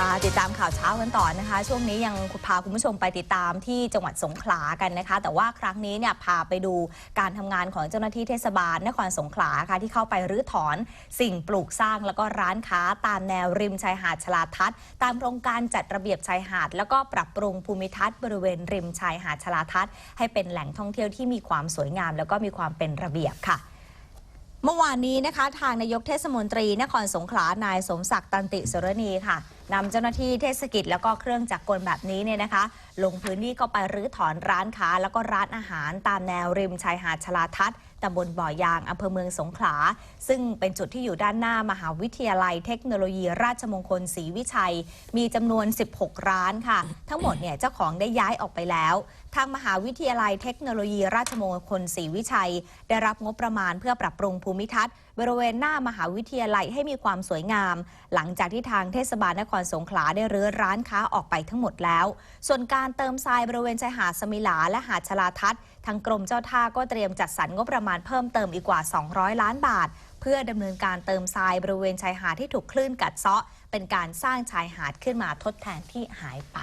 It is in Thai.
มาติดตามข่าวเช้ากันต่อนะคะ ช่วงนี้ยังพาคุณผู้ชมไปติดตามที่จังหวัดสงขลากันนะคะ แต่ว่าครั้งนี้เนี่ยพาไปดูการทำงานของเจ้าหน้าที่เทศบาลนครสงขลาค่ะที่เข้าไปรื้อถอนสิ่งปลูกสร้างแล้วก็ร้านค้าตามแนวริมชายหาดชลาทัศน์ตามโครงการจัดระเบียบชายหาด แล้วก็ปรับปรุงภูมิทัศน์บริเวณริมชายหาดชลาทัศน์ให้เป็นแหล่งท่องเที่ยวที่มีความสวยงาม แล้วก็มีความเป็นระเบียบค่ะเมื่อวานนี้นะคะ ทางนายกเทศมนตรี นครสงขลานายสมศักดิ์ตันติสรณีค่ะนำเจ้าหน้าที่เทศกิจแล้วก็เครื่องจักรกลแบบนี้เนี่ยนะคะ ลงพื้นที่เข้าไปรื้อถอนร้านค้า แล้วก็ร้านอาหารตามแนวริมชายหาดชลาทัศน์ตำบลบ่อยางอำเภอเมืองสงขลา ซึ่งเป็นจุดที่อยู่ด้านหน้ามหาวิทยาลัยเทคโนโลยีราชมงคลศรีวิชัย มีจำนวน 16 ร้านค่ะ ทั้งหมดเนี่ยเจ้าของได้ย้ายออกไปแล้ว ทางมหาวิทยาลัยเทคโนโลยีราชมงคลศรีวิชัย ได้รับงบประมาณเพื่อปรับปรุงภูมิทัทัศน์ บริเวณหน้ามหาวิทยาลัยให้มีความสวยงาม หลังจากที่ทางเทศบาลนครสงขลาได้รื้อร้านค้าออกไปทั้งหมดแล้ว ส่วนการเติมทรายบริเวณชายหาดสมิลาและหาดชลาทัศน์ทางกรมเจ้าท่าก็เตรียมจัดสรรงบประมาณเพิ่มเติมอีกกว่า 200 ล้านบาท เพื่อดำเนินการเติมทรายบริเวณชายหาดที่ถูกคลื่นกัดเซาะ เป็นการสร้างชายหาดขึ้นมาทดแทนที่หายไป